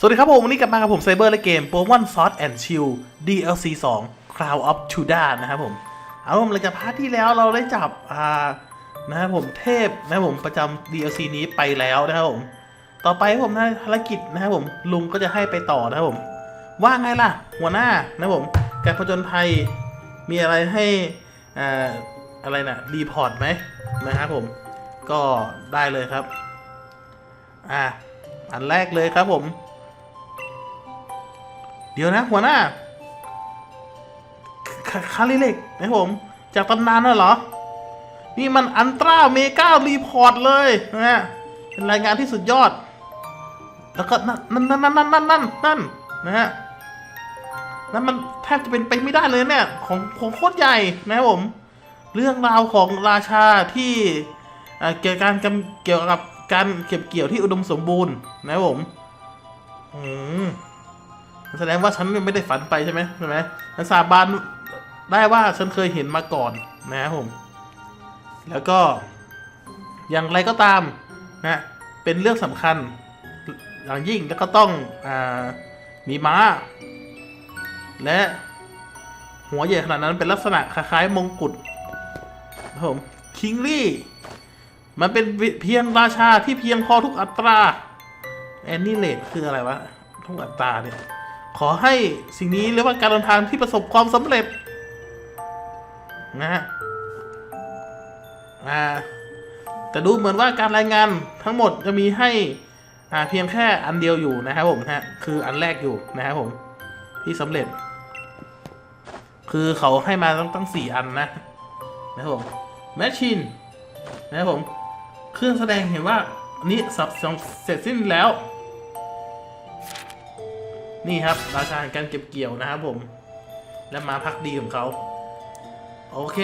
สวัสดีครับผม วันนี้กลับมากับผมไซเบอร์และเกมโปเกมอนซอสแอนด์ชิล DLC 2 Cloud of Chuda นะครับผม เอาผมเลยจากพาร์ทที่แล้วเราได้จับ อ่า นะครับผมเทพนะครับผมประจำ DLC นี้ไปแล้วนะครับผม ต่อไปผมนะภารกิจนะครับผม ลุงก็จะให้ไปต่อนะครับผม ว่าไงล่ะ หัวหน้านะครับผม การผจญภัยมีอะไรให้ อ่า อะไรนะรีพอร์ตไหมนะครับผม ก็ได้เลยครับ อ่า อันแรกเลยครับผม เดี๋ยวนะ หัวหน้าคาคาริเล็กนะผม จากตำนานน่ะเหรอ นี่มันอันตราเมการีพอร์ตเลยนะฮะเป็นรายงานที่สุดยอด แล้วก็นั่นนั่นนั่นนั่นนั่นนั่นนั่นนะฮะนั่นมันแทบจะเป็นไปไม่ได้เลยเนี่ย ของของโคตรใหญ่นะครับผม เรื่องราวของราชาที่าเกี่ยวกับการเกี่ยวกับการเก็บเกี่ยวที่อุดมสมบูรณ์นะครับผม อืม แสดงว่าฉันไม่ได้ฝันไปใช่ไหมใช่ไหมฉันสาบานได้ว่าฉันเคยเห็นมาก่อนนะครับผม แล้วก็อย่างไรก็ตามนะเป็นเรื่องสำคัญอย่างยิ่งแล้วก็ต้องอมีม้า และหัวใหญ่ขนาดนั้นเป็นลักษณะคล้ายๆมงกุฎครับผมคิงลี่มันเป็นเพียงราชาที่เพียงพอทุกอัตราแอนนี่เลดคืออะไรวะ ทุกอัตราเนี่ย ขอให้สิ่งนี้เรียกว่าการเดินทางที่ประสบความสำเร็จ นะฮะอ่าแต่ดูเหมือนว่าการรายงานทั้งหมดจะมีให้อ่าเพียงแค่อันเดียวอยู่นะครับผมฮะคืออันแรกอยู่นะครับผม ที่สำเร็จ คือเขาให้มาตั้งตั้งสี่อันนะนะครับผมแมชชีนนะครับผม เครื่องแสดงเห็นว่าอันนี้สับเสร็จสิ้นแล้ว นี่ครับ ราชาแห่งการเก็บเกี่ยวนะครับผม และมาพักดีของเขา โอเค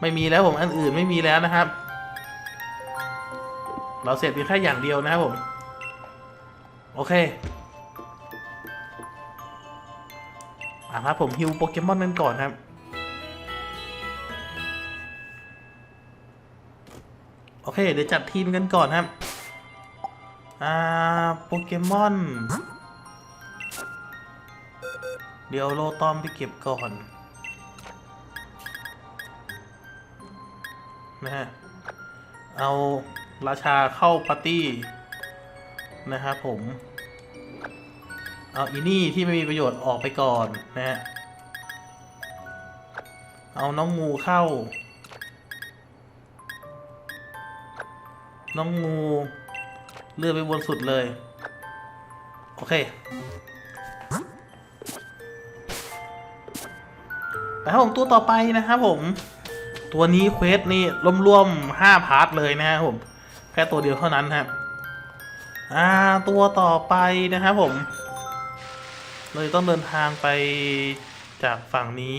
ไม่มีแล้วผมอันอื่นไม่มีแล้วนะครับ เราเสร็จเพียงแค่อย่างเดียวนะครับผม โอเคอะครับผมฮิวโปเกมอนกันก่อนครับโอเค เดี๋ยวจัดทีมกันก่อนครับ อ่า โปเกมอน เดี๋ยวโลตอมไปเก็บก่อนนะฮะ เอาราชาเข้าปาร์ตี้ นะครับผม เอาอีนี่ที่ไม่มีประโยชน์ออกไปก่อนนะฮะ เอาน้องงูเข้า น้องงู เลื่อนไปบนสุดเลย โอเค ไปครับผมตัวต่อไปนะครับผม ตัวนี้เควสนี่รวมๆห้าพาร์ทเลยนะครับผมแค่ตัวเดียวเท่านั้นครับอ่าตัวต่อไปนะครับผมเลยต้องเดินทางไปจากฝั่งนี้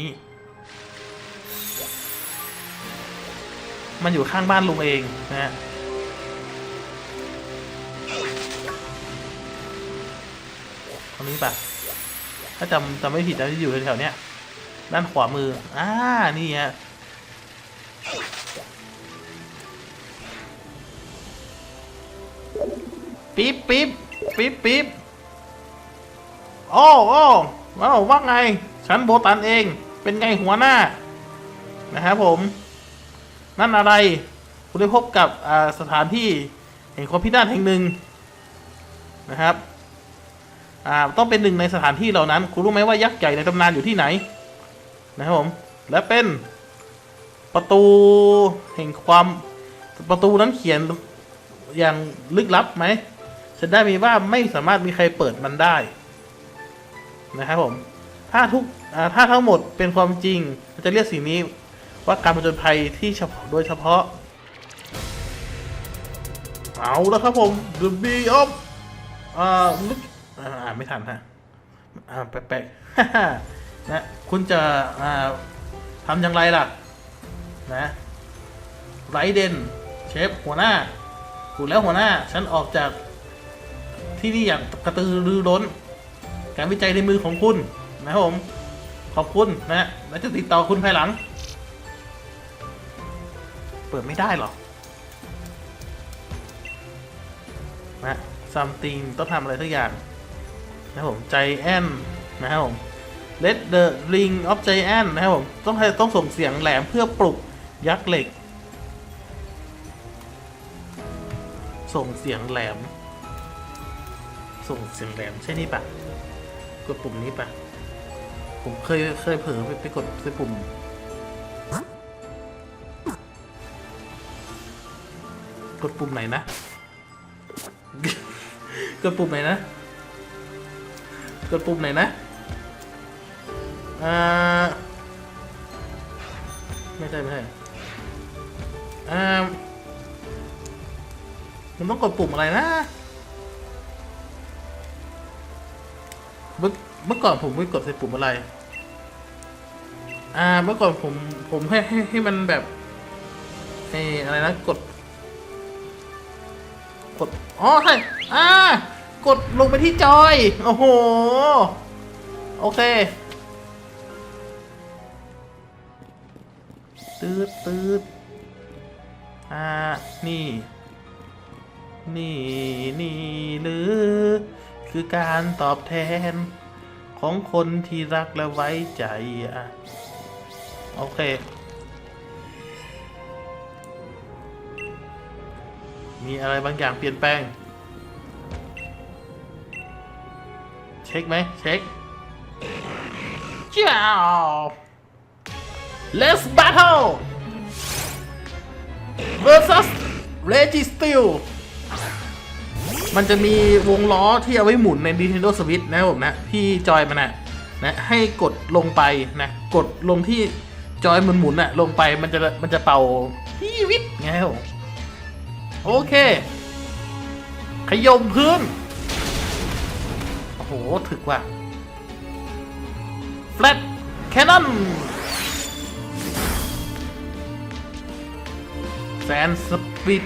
มันอยู่ข้างบ้านลุงเองนะฮะตรงนี้ปะถ้าจำจำไม่ผิดนะที่อยู่แถวๆเนี้ย ด้านขวามือ อ่า นี่ฮะ ปิ๊บปิ๊บปิ๊บปิ๊บโอ้โอ้ว้าวว่าไง ฉันโบตันเอง เป็นไงหัวหน้า นะครับผม นั่นอะไร คุณได้พบกับสถานที่แห่งความพินาศแห่งหนึ่งนะครับ อ่า ต้องเป็นหนึ่งในสถานที่เหล่านั้น คุณรู้ไหมว่ายักษ์ใหญ่ในตำนานอยู่ที่ไหน นะครับผม และเป็นประตูแห่งความประตูนั้นเขียนอย่างลึกลับไหมฉันได้มีว่าไม่สามารถมีใครเปิดมันได้ นะครับผม ถ้าทุกถ้าทั้งหมดเป็นความจริงจะเรียกสิ่งนี้ว่าการผจญภัยที่เฉพาะโดยเฉพาะ เอาแล้วครับผม The b e of อ่าลึกอ่าอ่านไม่ทันฮะ อ่าแปลกๆ นะคุณจะทำอย่างไรล่ะนะไรเดนเชฟหัวหน้าถูกแล้วหัวหน้า ฉันออกจากที่นี่อย่างกระตือรือร้น การวิจัยในมือของคุณนะครับผมขอบคุณนะแล้วจะติดต่อคุณภายหลัง เปิดไม่ได้หรอนะ something ต้องทำอะไรสักอย่าง นะครับผม giant นะครับผม let the ring of giant นะครับผมต้องต้องส่งเสียงแหลมเพื่อปลุกยักษ์เหล็ก ส่งเสียงแหลม ส่งเสียงแหลมใช่นี่ปะกดปุ่มนี้ปะผมเคยเคยเผลอไปไปกดไปปุ่มกดปุ่มไหนนะ กดปุ่มไหนนะ กดปุ่มไหนนะ อ่าไม่ใช่ไม่ใช่อ่ามันต้องกดปุ่มอะไรนะ เมื่อก่อนผมไม่กดใส่ปุ่มอะไร อ่า เมื่อก่อนผมผมให้ให้ให้มันแบบไอ้อะไรนะกด กด อ๋อใช่อ่ากดลงไปที่จอย โอ้โห โอเค ตืดตืดอ่า นี่ นี่นี่หรือ คือการตอบแทน ของคนที่รักและไว้ใจอะ โอเค มีอะไรบางอย่างเปลี่ยนแปลง เช็คไหม เช็ค เจ้า Let's battle versus Registeel มันจะมีวงล้อที่เอาไว้หมุนใน Nintendo Switch นะผมนะ ที่จอยมันนะนะให้กดลงไปนะ กดลงที่จอยมุนหมุนอะลงไปมันจะมันจะเป่าพี่วิทไงผมโอเค ขยมพื้น โอ้โห ถึกว่ะ Flat Cannon แซน สปิด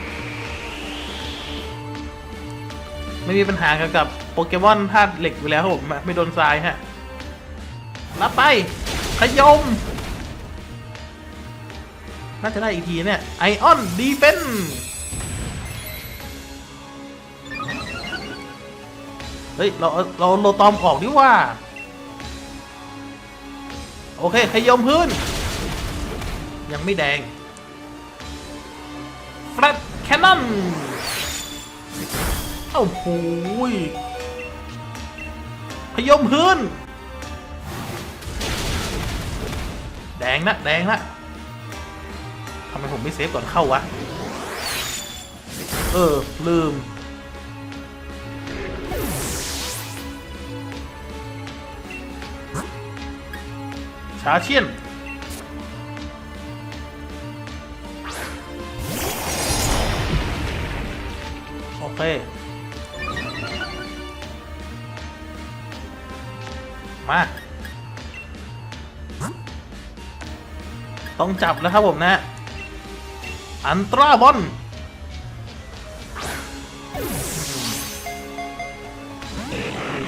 ไม่มีปัญหาเกี่ยวกับโปเกมอนธาตุเหล็กอยู่แล้วครับผมไม่โดนทรายฮะรับไป ขยม น่าจะได้อีกทีเนี่ย ไอออนดีเฟนเฮ้ย เราเราโลตอมออกดีกว่า โอเค ขยมพื้น ยังไม่แดง แฟลตแคนนอนโอ้โหยขยมพื้น แดงนะแดงนะทำไมผมไม่เซฟก่อนเข้าวะ เออ ลืม ชาเชียน โอเค มา ต้องจับแล้วครับผมนะ อันตราบอล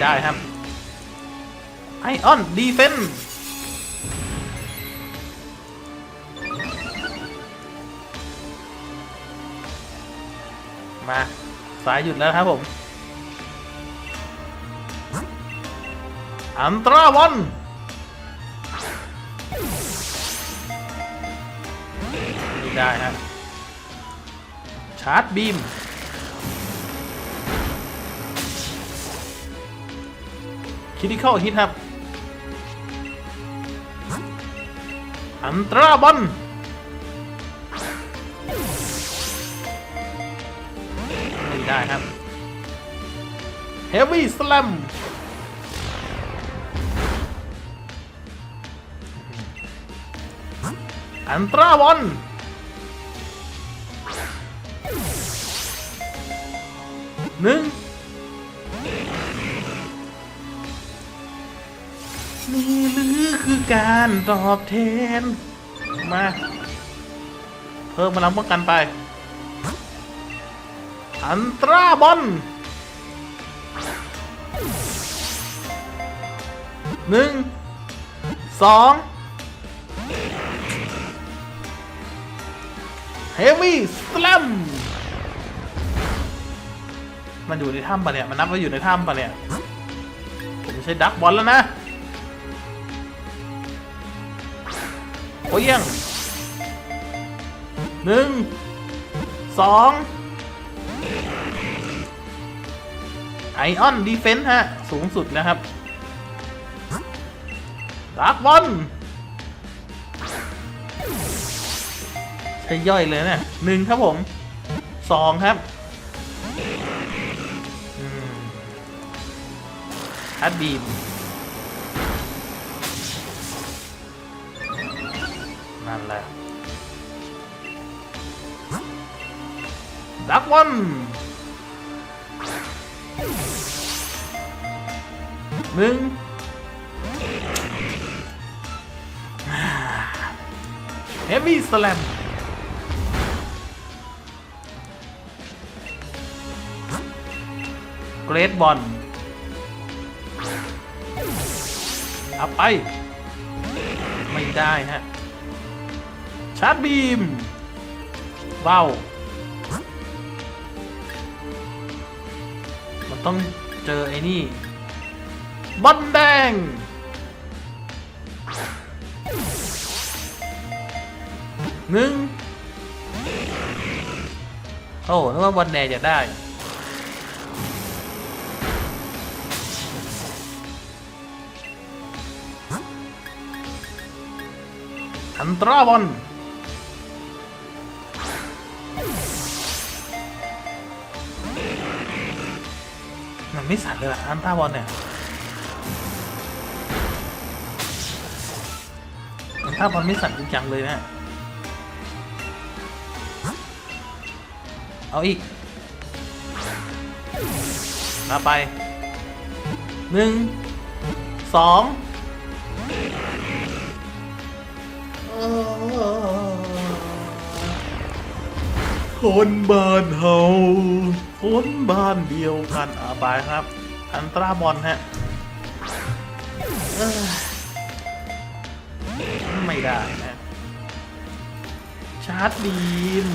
ได้ครับ ไอออน ดีเฟน สายหยุดแล้วครับผมอันตราบอลได้ครับชาร์จบีมคิดที่เข้าฮิตครับ อันตราบอล ได้ครับ Heavy Slam อันตราบอลหนึ่งนี่หรือคือการตอบแทน มา เพิ่มพลังป้องกันไป อันตราบอลหนึ่งสองเฮฟวี่สแลมมันอยู่ในถ้ำปะเนี่ย มันนับว่าอยู่ในถ้ำปะเนี่ย ผมใช้ดักบอลแล้วนะโอ้ยยังหนึ่งสอง ไอออนดีเฟนต์ฮะ สูงสุดนะครับดักบอลใช้ย่อยเลยเนี่ยหนึ่งครับผมสองครับอัดบีมนั่นแหละดักวัน หนึ่งเฮฟวี่สแลมเกรดบอลเอาไป ไม่ได้ฮะ ชาร์จบีมเบ้ามันต้องเจอไอ้นี่ บอลแดง หนึ่ง โอ้นึกว่าบอลแดงจะได้ อันตราบอลมันไม่สั่นเลยอะอันต้าบอลเนี่ย อันต้าบอลไม่สั่นจริงจังเลยนะ เอาอีกมาไปหนึ่งสองคนบ้านเฮาคนบ้านเดียวกันอาบายครับ อันตราบอลฮะ ไม่ได้นะชาร์จบีม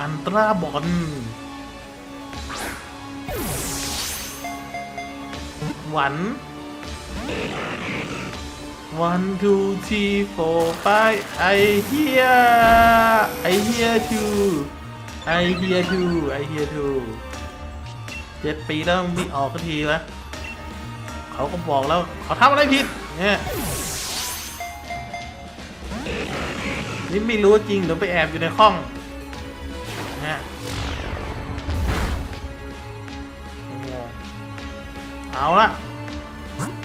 อันตราบอลหวัน one two three four five I hear I hear two I hear two I hear two เจ็ดปีแล้วมีออกสักทีวะเขาก็บอกแล้วเขาทำอะไรผิดเนี่ยนี่ไม่รู้จริงหรือไปแอบอยู่ในห้องเนี่ยเอาละ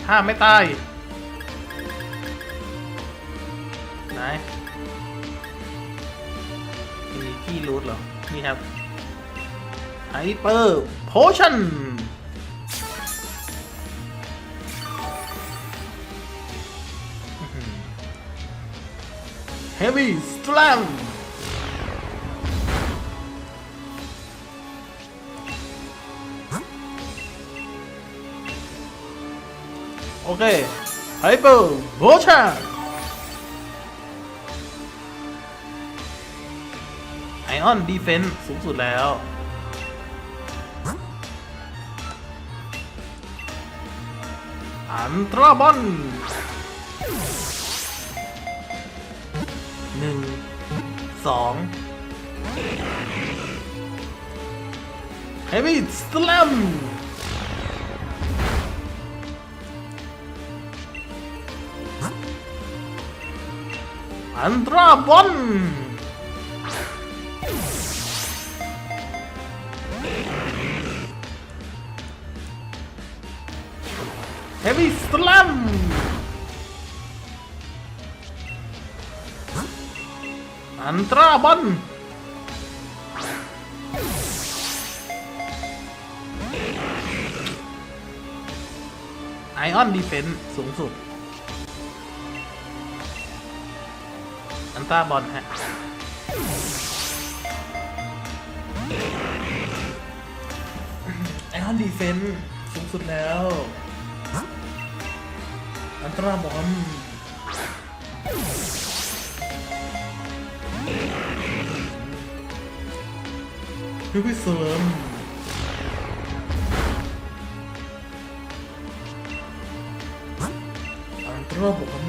ถ้าไม่ตายไหนมีที่รูทเหรอ นี่ครับไฮเปอร์ โพชั่นเฮฟวี่สแลมโอเคไฮเปอร์โพชั่นไอออนดีเฟนส์สูงสุดแล้ว อันตราบอลหนึ่งสองเฮฟวี่สแลมอันตราบอล สแลมอันตราบอลไอออนดีเฟนส์สูงสุด อันตราบอลฮะไอออนดีเฟนส์สูงสุดแล้ว อันตราบอลคือพี่เสริมอันตราบอล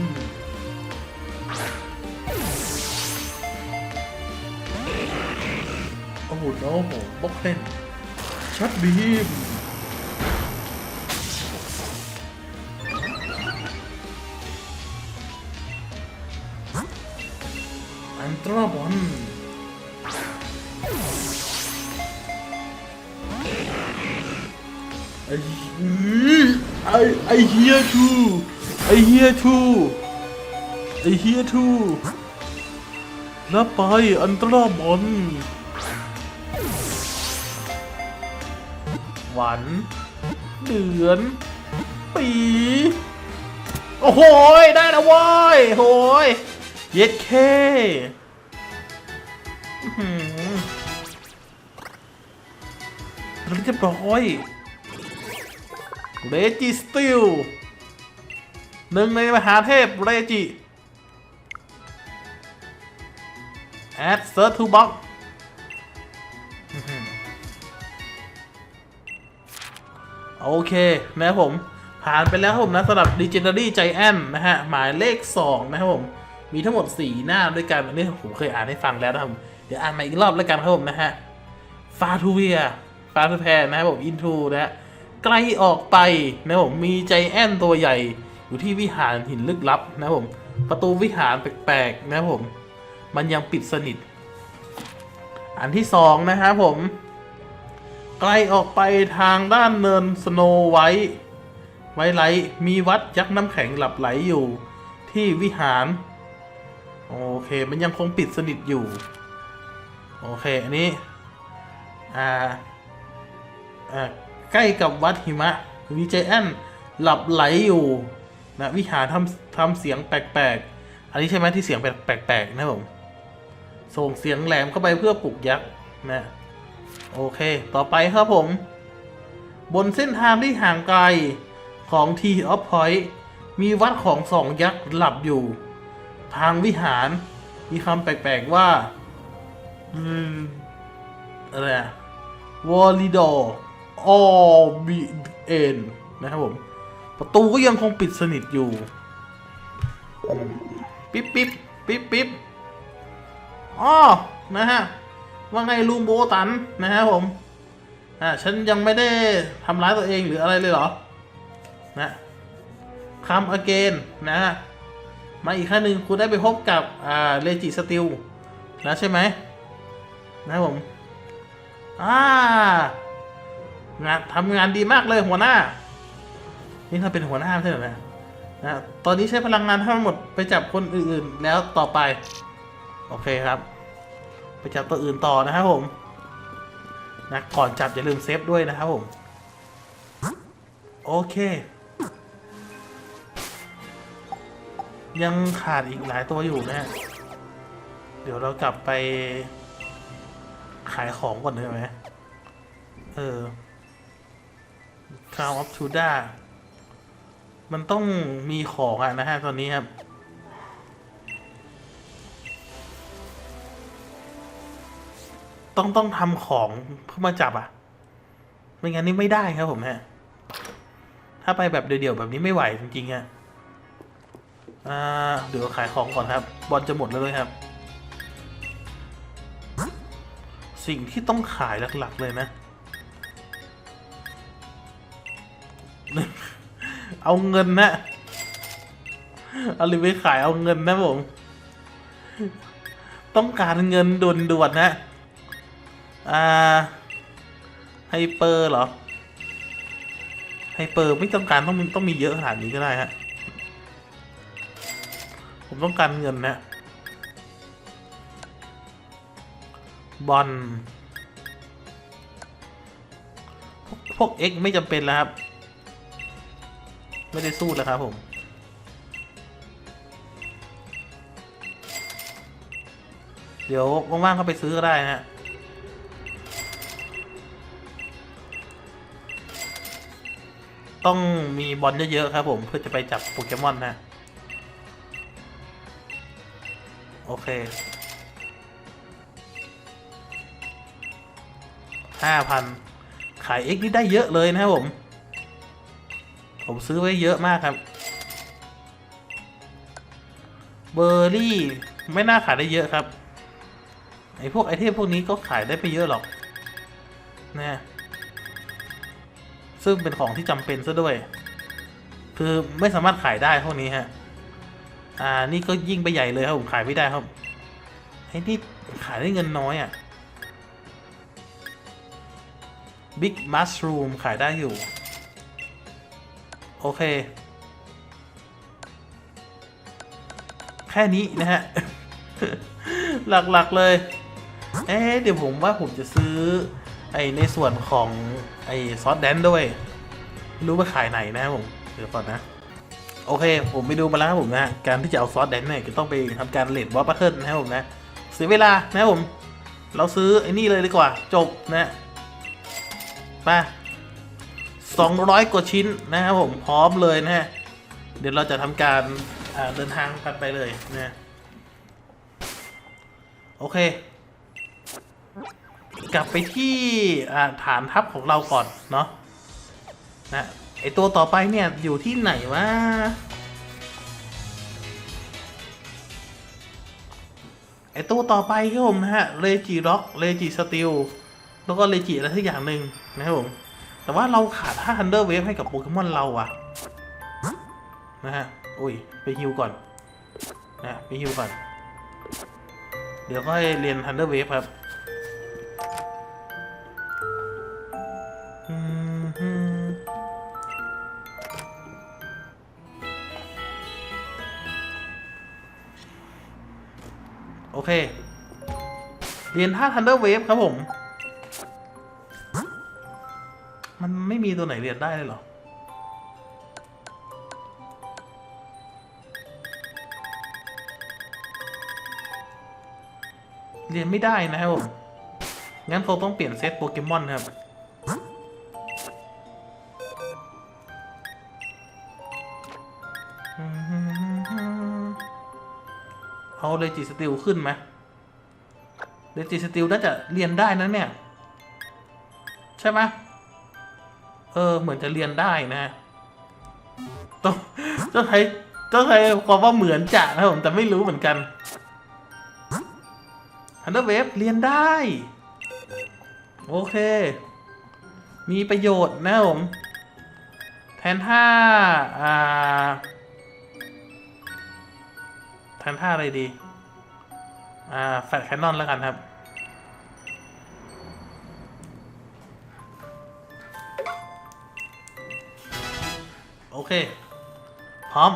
โอ้โหน้องผมบล็อกเล่นชัดบีม อันตราบอลไอ้ไอ้ไอ้เฮียทูไอ้เฮียทูไอ้เฮียทูแล้วไปอันตราบอลหวันเดือนปีโอ้โหได้แล้วว้ยโหยเย็ดเค เรียบร้อยเรจิสติลหนึ่งในมหาเทพเรจิ add search to box โอเคนะครับผม ผ่านไปแล้วครับผมนะสำหรับ Legendary Giant นะฮะ หมายเลข 2 นะครับผม มีทั้งหมด 4 หน้าด้วยกันอันนี้ผมเคยอ่านให้ฟังแล้วนะครับ ดี๋ยวอ่านมาอีกรอบแล้วกันครับผมนะฮะฟาทูเวียฟาทูแพนนะครับผมอินทูนะฮะไกลออกไปนะผมมีใจแอนตัวใหญ่ อยู่ที่วิหารหินลึกลับนะผมประตูวิหารแปลกๆนะผม มันยังปิดสนิท อันที่สองนะครับผม ไกลออกไปทางด้านเนินสโนไวท์ไวไลท์มีวัดยักษ์น้ำแข็งหลับไหลอยู่ที่วิหาร โอเค มันยังคงปิดสนิทอยู่ โอเค อันนี้ อ่าอ่าใกล้กับวัดหิมะวีเจแอนหลับไหลอยู่นะวิหารทำทำเสียงแปลกๆ อันนี้ใช่ไหมที่เสียงแปลกๆนะผม ส่งเสียงแหลมเข้าไปเพื่อปลุกยักษ์นะ โอเค ต่อไปครับผม บนเส้นทางที่ห่างไกลของ T of Point มีวัดของสองยักษ์หลับอยู่ ทางวิหารมีคำแปลกๆว่า อืมอะไรวอลิดอออบีเอนนะครับผม ประตูก็ยังคงปิดสนิทอยู่ ปิ๊บปิ๊บปิ๊บปิ๊บอ๋อนะฮะ ว่าไงลุงโบตันนะฮะผม อ่า ฉันยังไม่ได้ทำร้ายตัวเองหรืออะไรเลยเหรอ นะคำอเกนนะฮะ มาอีกครั้งหนึ่งคุณได้ไปพบกับ อ่า เลจิสติลนะใช่ไหม นะครับผมอ่างานทำงานดีมากเลยหัวหน้า นี่ถ้าเป็นหัวหน้าใช่เหรอเนะตอนนี้ใช้พลังงานทั้งหมดไปจับคนอื่นๆ แล้วต่อไป โอเคครับ ไปจับตัวอื่นต่อนะครับผมนะก่อนจับอย่าลืมเซฟด้วยนะครับผม โอเค ยังขาดอีกหลายตัวอยู่นะ เดี๋ยวเรากลับไป ขายของก่อนได้ไหมเออ Crown of Juda มันต้องมีของอะนะฮะตอนนี้ครับ ต้องต้องทำของเพื่อมาจับอะ ไม่งั้นนี่ไม่ได้ครับผมฮะ ถ้าไปแบบเดี่ยวๆแบบนี้ไม่ไหวจริงๆฮะ อ่า เดี๋ยวขายของก่อนครับ บอลจะหมดแล้วเลยครับ สิ่งที่ต้องขายหลัก ๆ เลยนะ เอาเงินนะเอาเลยไปขายเอาเงินนะผม ต้องการเงินด่วนๆนะ อ่า ไฮเปอร์เหรอ ไฮเปอร์ไม่ต้องการต้องมีต้องมีเยอะขนาดนี้ก็ได้ฮะ ผมต้องการเงินนะ บอลพวกพวก X ไม่จำเป็นแล้วครับ ไม่ได้สู้แล้วครับผม เดี๋ยวว่างๆก็ไปซื้อก็ได้นะฮะต้องมีบอลเยอะๆครับผมเพื่อจะไปจับโปเกมอนนะ โอเค ห้าพันขาย X นี่ได้เยอะเลยนะครับผม ผมซื้อไว้เยอะมากครับ เบอร์รี่ ไม่น่าขายได้เยอะครับ ไอพวกไอเทมพวกนี้ก็ขายได้ไม่เยอะหรอกนะซึ่งเป็นของที่จำเป็นซะด้วย คือไม่สามารถขายได้พวกนี้ฮะ อ่า นี่ก็ยิ่งไปใหญ่เลยครับผมขายไม่ได้ครับไอ้นี่ขายได้เงินน้อยอะ่ะ Big Mushroom ขายได้อยู่ โอเค แค่นี้นะฮะ หลักๆเลย เอ๊เดี๋ยวผมว่าผมจะซื้อ ไอในส่วนของ ไอซอสแดนด้วย ไม่รู้ว่าขายไหนนะผม เดี๋ยวก่อนนะ โอเค ผมไปดูมาแล้วครับผมนะ การที่จะเอาซอสแดนเนี่ยจะต้องไปทำการเลดบอสบัคเคิลนะครับผมนะเสียเวลานะครับผม เราซื้อไอ้นี่เลยดีกว่าจบนะ มา200 กว่าชิ้นนะครับผมพร้อมเลยนะฮะเดี๋ยวเราจะทำการเดินทางกันไปเลยนะโอเค กลับไปที่ฐานทัพของเราก่อนเนาะนะไอตัวต่อไปเนี่ยอยู่ที่ไหนวะไอตัวต่อไปครับผมนะฮะเลจิร็อกเลจิสติล แล้วก็เลจิอะไรทุกอย่างหนึ่งนะครับผมแต่ว่าเราขาด5 Thunder Wave ให้กับโปเกมอนเราอะนะฮะอุ้ยไปฮิวก่อนนะไปฮิวก่อน เดี๋ยวก็ให้เรียน Thunder Wave ครับโอเค เรียนท่า Thunder Wave ครับผม มันไม่มีตัวไหนเรียนได้เลยเหรอ เรียนไม่ได้นะครับผม งั้นคงต้องเปลี่ยนเซตโปเกมอนครับเอาเลจิสติลขึ้นไหมเลจิสติลน่าจะเรียนได้นะเนี่ย ใช่ไหม เออ เหมือนจะเรียนได้นะต้องต้องใช้ต้องใช้ความว่าเหมือนจะนะผมแต่ไม่รู้เหมือนกันฮันเดอร์เวฟเรียนได้ โอเค มีประโยชน์นะผม แทนท่าอ่าแทนท่าอะไรดี อ่า แฟลชแคนนอนแล้วกันครับ เค พร้อม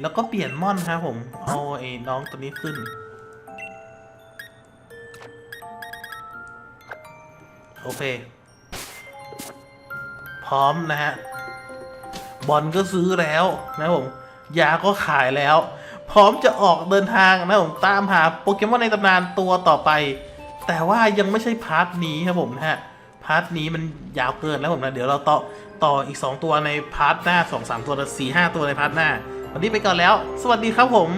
แล้วก็เปลี่ยนม่อนครับผม เอาไอ้น้องตัวนี้ขึ้น โอเค พร้อมนะฮะ บอลก็ซื้อแล้วนะผม ยาก็ขายแล้ว พร้อมจะออกเดินทางนะผมตามหาโปเกมอนในตำนานตัวต่อไป แต่ว่ายังไม่ใช่พาร์ทนี้ครับผมนะฮะพาร์ทนี้มันยาวเกินแล้วผมนะ เดี๋ยวเราต่อ ต่ออีก 2 ตัวในพาร์ทหน้า 2 3 ตัวสี่ห้าตัวในพาร์ทหน้า วันนี้ไปก่อนแล้ว สวัสดีครับผม